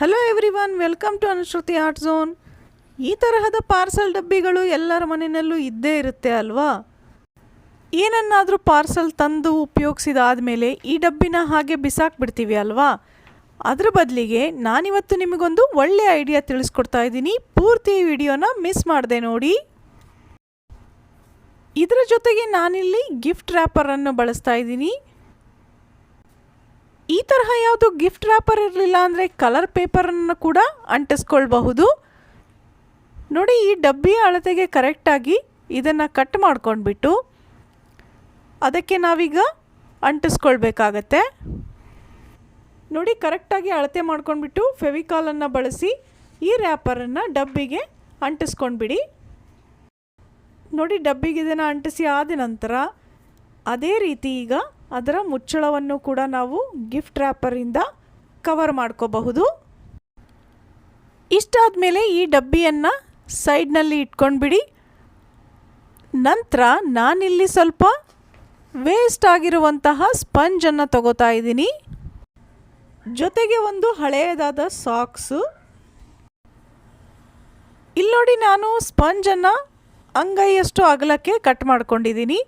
Hello everyone welcome to Anushruti art zone ಈ ತರಹದ parcel ಡಬ್ಬಿಗಳು ಎಲ್ಲರ ಮನೆಯಲ್ಲೂ ಇದ್ದೇ ಇರುತ್ತೆ ಅಲ್ವಾ? ಏನನ್ನಾದರೂ ಪಾರ್ಸಲ್ ತಂದು ಉಪಯೋಗಿಸಿದಾದ್ಮೇಲೆ ಈ ಡಬ್ಬಿನ ಹಾಗೆ ಬಿಸಾಕ್ಬಿಡ್ತೀವಿ ಅಲ್ವಾ? ಅದರ ಬದಲಿಗೆ ನಾನಿವತ್ತು ನಿಮಗೊಂದು ಒಳ್ಳೆ ಐಡಿಯಾ ತಿಳಿಸ್ಕೊಡ್ತಾ ಇದ್ದೀನಿ. ಪೂರ್ತಿ ವಿಡಿಯೋನ ಮಿಸ್ ಮಾಡಿದೆ ನೋಡಿ. ಇದರ ಜೊತೆಗೆ ನಾನಿಲ್ಲಿ ಗಿಫ್ಟ್ ರ್ಯಾಪರನ್ನು ಬಳಸ್ತಾ ಇದ್ದೀನಿ. ಈ ತರಹ ಯಾವುದು ಗಿಫ್ಟ್ ರ್ಯಾಪರ್ ಇರಲಿಲ್ಲ ಅಂದರೆ ಕಲರ್ ಪೇಪರನ್ನು ಕೂಡ ಅಂಟಿಸ್ಕೊಳ್ಬಹುದು. ನೋಡಿ, ಈ ಡಬ್ಬಿಯ ಅಳತೆಗೆ ಕರೆಕ್ಟಾಗಿ ಇದನ್ನು ಕಟ್ ಮಾಡ್ಕೊಂಡ್ಬಿಟ್ಟು ಅದಕ್ಕೆ ನಾವೀಗ ಅಂಟಿಸ್ಕೊಳ್ಬೇಕಾಗತ್ತೆ. ನೋಡಿ ಕರೆಕ್ಟಾಗಿ ಅಳತೆ ಮಾಡ್ಕೊಂಡ್ಬಿಟ್ಟು ಫೆವಿಕಾಲನ್ನು ಬಳಸಿ ಈ ರ್ಯಾಪರನ್ನು ಡಬ್ಬಿಗೆ ಅಂಟಿಸ್ಕೊಂಡ್ಬಿಡಿ. ನೋಡಿ, ಡಬ್ಬಿಗೆ ಇದನ್ನು ಅಂಟಿಸಿ ಆದ ನಂತರ ಅದೇ ರೀತಿ ಈಗ ಅದರ ಮುಚ್ಚಳವನ್ನು ಕೂಡ ನಾವು ಗಿಫ್ಟ್ ರ್ಯಾಪರಿಂದ ಕವರ್ ಮಾಡ್ಕೋಬಹುದು. ಇಷ್ಟಾದ ಮೇಲೆ ಈ ಡಬ್ಬಿಯನ್ನು ಸೈಡ್ನಲ್ಲಿ ಇಟ್ಕೊಂಡ್ಬಿಡಿ. ನಂತರ ನಾನಿಲ್ಲಿ ಸ್ವಲ್ಪ ವೇಸ್ಟ್ ಆಗಿರುವಂತಹ ಸ್ಪಂಜನ್ನು ತಗೋತಾ ಇದ್ದೀನಿ. ಜೊತೆಗೆ ಒಂದು ಹಳೆಯದಾದ ಸಾಕ್ಸು ಇಲ್ಲಿ ನೋಡಿ ನಾನು ಸ್ಪಂಜನ್ನು ಅಂಗೈಯಷ್ಟು ಅಗಲಕ್ಕೆ ಕಟ್ ಮಾಡ್ಕೊಂಡಿದ್ದೀನಿ.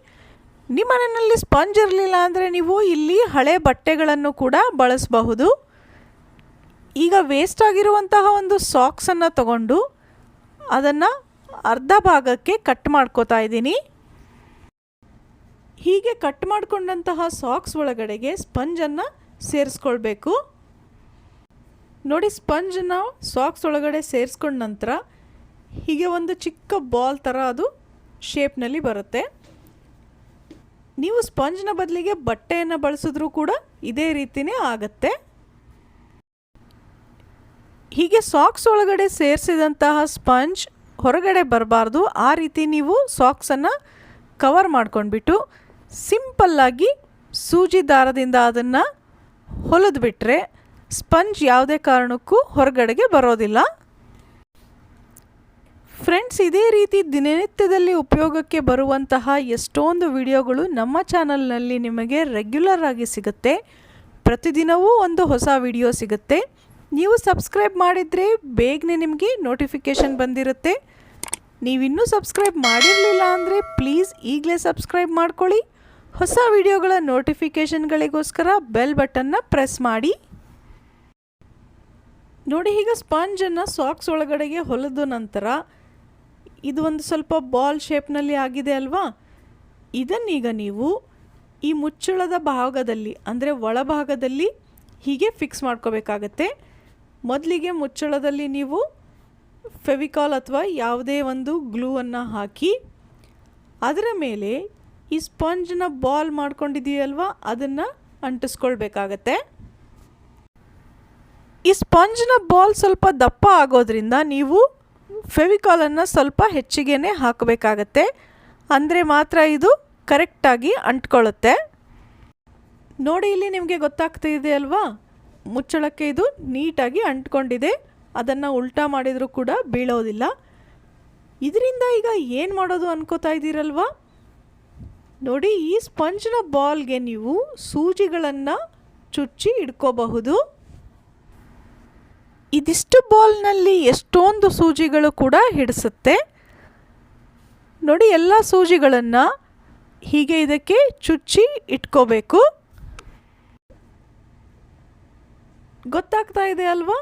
ನಿಮ್ಮ ಮನೆಯಲ್ಲಿ ಸ್ಪಂಜ್ ಇರಲಿಲ್ಲ ಅಂದರೆ ನೀವು ಇಲ್ಲಿ ಹಳೆ ಬಟ್ಟೆಗಳನ್ನು ಕೂಡ ಬಳಸಬಹುದು. ಈಗ ವೇಸ್ಟ್ ಆಗಿರುವಂತಹ ಒಂದು ಸಾಕ್ಸನ್ನು ತಗೊಂಡು ಅದನ್ನು ಅರ್ಧ ಭಾಗಕ್ಕೆ ಕಟ್ ಮಾಡ್ಕೋತಾ ಇದ್ದೀನಿ. ಹೀಗೆ ಕಟ್ ಮಾಡಿಕೊಂಡಂತಹ ಸಾಕ್ಸ್ ಒಳಗಡೆಗೆ ಸ್ಪಂಜನ್ನು ಸೇರಿಸ್ಕೊಳ್ಬೇಕು. ನೋಡಿ ಸ್ಪಂಜನ್ನು ಸಾಕ್ಸ್ ಒಳಗಡೆ ಸೇರಿಸ್ಕೊಂಡ ನಂತರ ಹೀಗೆ ಒಂದು ಚಿಕ್ಕ ಬಾಲ್ ಥರ ಅದು ಶೇಪ್ನಲ್ಲಿ ಬರುತ್ತೆ. ನೀವು ಸ್ಪಂಜ್ನ ಬದಲಿಗೆ ಬಟ್ಟೆಯನ್ನು ಬಳಸಿದ್ರೂ ಕೂಡ ಇದೇ ರೀತಿಯೇ ಆಗತ್ತೆ. ಹೀಗೆ ಸಾಕ್ಸ್ ಒಳಗಡೆ ಸೇರಿಸಿದಂತಹ ಸ್ಪಂಜ್ ಹೊರಗಡೆ ಬರಬಾರ್ದು. ಆ ರೀತಿ ನೀವು ಸಾಕ್ಸನ್ನು ಕವರ್ ಮಾಡ್ಕೊಂಡ್ಬಿಟ್ಟು ಸಿಂಪಲ್ಲಾಗಿ ಸೂಜಿ ದಾರದಿಂದ ಅದನ್ನು ಹೊಲಿದ್ಬಿಟ್ರೆ ಸ್ಪಂಜ್ ಯಾವುದೇ ಕಾರಣಕ್ಕೂ ಹೊರಗಡೆಗೆ ಬರೋದಿಲ್ಲ. ಫ್ರೆಂಡ್ಸ್ ಇದೇ ರೀತಿ ದಿನನಿತ್ಯದಲ್ಲಿ ಉಪಯೋಗಕ್ಕೆ ಬರುವಂತಹ ಎಷ್ಟೊಂದು ವಿಡಿಯೋಗಳು ನಮ್ಮ ಚಾನಲ್ನಲ್ಲಿ ನಿಮಗೆ ರೆಗ್ಯುಲರ್ ಆಗಿ ಸಿಗುತ್ತೆ. ಪ್ರತಿದಿನವೂ ಒಂದು ಹೊಸ ವಿಡಿಯೋ ಸಿಗುತ್ತೆ. ನೀವು ಸಬ್ಸ್ಕ್ರೈಬ್ ಮಾಡಿದರೆ ಬೇಗನೆ ನಿಮಗೆ ನೋಟಿಫಿಕೇಷನ್ ಬಂದಿರುತ್ತೆ. ನೀವಿನ್ನೂ ಸಬ್ಸ್ಕ್ರೈಬ್ ಮಾಡಿರಲಿಲ್ಲ ಅಂದರೆ ಪ್ಲೀಸ್ ಈಗಲೇ ಸಬ್ಸ್ಕ್ರೈಬ್ ಮಾಡ್ಕೊಳ್ಳಿ. ಹೊಸ ವಿಡಿಯೋಗಳ ನೋಟಿಫಿಕೇಷನ್ಗಳಿಗೋಸ್ಕರ ಬೆಲ್ ಬಟನ್ನ ಪ್ರೆಸ್ ಮಾಡಿ. ನೋಡಿ, ಈಗ ಸ್ಪಾಂಜನ್ನು ಸಾಕ್ಸ್ ಒಳಗಡೆಗೆ ಹೊಲಿದ ನಂತರ ಇದು ಒಂದು ಸ್ವಲ್ಪ ಬಾಲ್ ಶೇಪ್ನಲ್ಲಿ ಆಗಿದೆ ಅಲ್ವಾ? ಇದನ್ನೀಗ ನೀವು ಈ ಮುಚ್ಚಳದ ಭಾಗದಲ್ಲಿ, ಅಂದರೆ ಒಳಭಾಗದಲ್ಲಿ ಹೀಗೆ ಫಿಕ್ಸ್ ಮಾಡ್ಕೋಬೇಕಾಗತ್ತೆ. ಮೊದಲಿಗೆ ಮುಚ್ಚಳದಲ್ಲಿ ನೀವು ಫೆವಿಕಾಲ್ ಅಥವಾ ಯಾವುದೇ ಒಂದು ಗ್ಲೂವನ್ನು ಹಾಕಿ, ಅದರ ಮೇಲೆ ಈ ಸ್ಪಂಜನ್ನ ಬಾಲ್ ಮಾಡ್ಕೊಂಡಿದೆಯಲ್ವಾ ಅದನ್ನು ಅಂಟಿಸ್ಕೊಳ್ಬೇಕಾಗತ್ತೆ. ಈ ಸ್ಪಂಜ್ನ ಬಾಲ್ ಸ್ವಲ್ಪ ದಪ್ಪ ಆಗೋದ್ರಿಂದ ನೀವು ಫೆವಿಕಾಲನ್ನು ಸ್ವಲ್ಪ ಹೆಚ್ಚಿಗೆ ಹಾಕಬೇಕಾಗತ್ತೆ. ಅಂದರೆ ಮಾತ್ರ ಇದು ಕರೆಕ್ಟಾಗಿ ಅಂಟ್ಕೊಳ್ಳುತ್ತೆ. ನೋಡಿ, ಇಲ್ಲಿ ನಿಮಗೆ ಗೊತ್ತಾಗ್ತಾ ಇದೆ ಅಲ್ವಾ? ಮುಚ್ಚಳಕ್ಕೆ ಇದು ನೀಟಾಗಿ ಅಂಟ್ಕೊಂಡಿದೆ. ಅದನ್ನು ಉಲ್ಟಾ ಮಾಡಿದರೂ ಕೂಡ ಬೀಳೋದಿಲ್ಲ. ಇದರಿಂದ ಈಗ ಏನು ಮಾಡೋದು ಅನ್ಕೋತಾ ಇದ್ದೀರಲ್ವಾ? ನೋಡಿ, ಈ ಸ್ಪಂಜ್ನ ಬಾಲ್ಗೆ ನೀವು ಸೂಜಿಗಳನ್ನು ಚುಚ್ಚಿ ಇಡ್ಕೋಬಹುದು. ಇದಿಷ್ಟು ಬಾಲ್ನಲ್ಲಿ ಎಷ್ಟೊಂದು ಸೂಜಿಗಳು ಕೂಡ ಹಿಡಿಸುತ್ತೆ. ನೋಡಿ ಎಲ್ಲ ಸೂಜಿಗಳನ್ನು ಹೀಗೆ ಇದಕ್ಕೆ ಚುಚ್ಚಿ ಇಟ್ಕೋಬೇಕು. ಗೊತ್ತಾಗ್ತಾ ಇದೆ ಅಲ್ವಾ?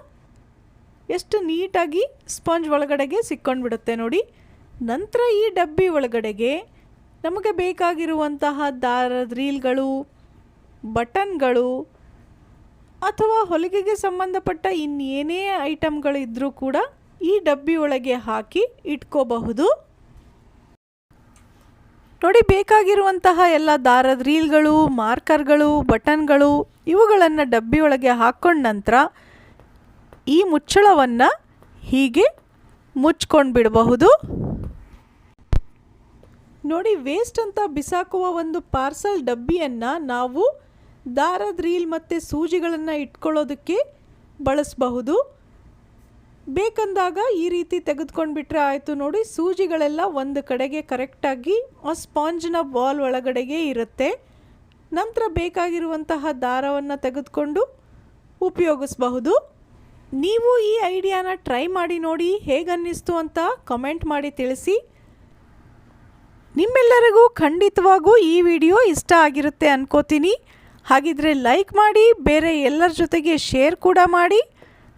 ಎಷ್ಟು ನೀಟಾಗಿ ಸ್ಪಂಜ್ ಒಳಗಡೆಗೆ ಸಿಕ್ಕೊಂಡ್ಬಿಡುತ್ತೆ ನೋಡಿ. ನಂತರ ಈ ಡಬ್ಬಿ ಒಳಗಡೆಗೆ ನಮಗೆ ಬೇಕಾಗಿರುವಂತಹ ದಾರದ ರೀಲ್ಗಳು, ಬಟನ್ಗಳು ಅಥವಾ ಹೊಲಿಗೆಗೆ ಸಂಬಂಧಪಟ್ಟ ಇನ್ನೇನೇ ಐಟಮ್ಗಳು ಇದ್ದರೂ ಕೂಡ ಈ ಡಬ್ಬಿ ಒಳಗೆ ಹಾಕಿ ಇಟ್ಕೋಬಹುದು. ನೋಡಿ, ಬೇಕಾಗಿರುವಂತಹ ಎಲ್ಲ ದಾರದ ರೀಲ್ಗಳು, ಮಾರ್ಕರ್ಗಳು, ಬಟನ್ಗಳು ಇವುಗಳನ್ನು ಡಬ್ಬಿ ಒಳಗೆ ಹಾಕ್ಕೊಂಡ ನಂತರ ಈ ಮುಚ್ಚಳವನ್ನು ಹೀಗೆ ಮುಚ್ಕೊಂಡು ಬಿಡಬಹುದು. ನೋಡಿ ವೇಸ್ಟ್ ಅಂತ ಬಿಸಾಕುವ ಒಂದು ಪಾರ್ಸಲ್ ಡಬ್ಬಿಯನ್ನು ನಾವು ದಾರದ ರೀಲ್ ಮತ್ತು ಸೂಜಿಗಳನ್ನು ಇಟ್ಕೊಳ್ಳೋದಕ್ಕೆ ಬಳಸಬಹುದು. ಬೇಕಂದಾಗ ಈ ರೀತಿ ತೆಗೆದುಕೊಂಡು ಬಿಟ್ಟರೆ ಆಯಿತು ನೋಡಿ, ಸೂಜಿಗಳೆಲ್ಲ ಒಂದು ಕಡೆಗೆ ಕರೆಕ್ಟಾಗಿ ಆ ಸ್ಪಾಂಜ್ನ ಬಾಲ್ ಒಳಗಡೆಗೆ ಇರುತ್ತೆ. ನಂತರ ಬೇಕಾಗಿರುವಂತಹ ದಾರವನ್ನು ತೆಗೆದುಕೊಂಡು ಉಪಯೋಗಿಸಬಹುದು. ನೀವು ಈ ಐಡಿಯಾನ ಟ್ರೈ ಮಾಡಿ ನೋಡಿ ಹೇಗನ್ನಿಸ್ತು ಅಂತ ಕಮೆಂಟ್ ಮಾಡಿ ತಿಳಿಸಿ. ನಿಮ್ಮೆಲ್ಲರಿಗೂ ಖಂಡಿತವಾಗೂ ಈ ವಿಡಿಯೋ ಇಷ್ಟ ಆಗಿರುತ್ತೆ ಅನ್ಕೋತೀನಿ. ಹಾಗಿದ್ರೆ ಲೈಕ್ ಮಾಡಿ, ಬೇರೆ ಎಲ್ಲರ ಜೊತೆಗೆ ಶೇರ್ ಕೂಡ ಮಾಡಿ.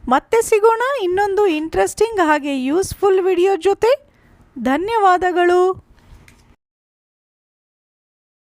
ಮತ್ತೆ ಸಿಗೋಣ ಇನ್ನೊಂದು ಇಂಟ್ರೆಸ್ಟಿಂಗ್ ಹಾಗೆ ಯೂಸ್ಫುಲ್ ವಿಡಿಯೋ ಜೊತೆ. ಧನ್ಯವಾದಗಳು.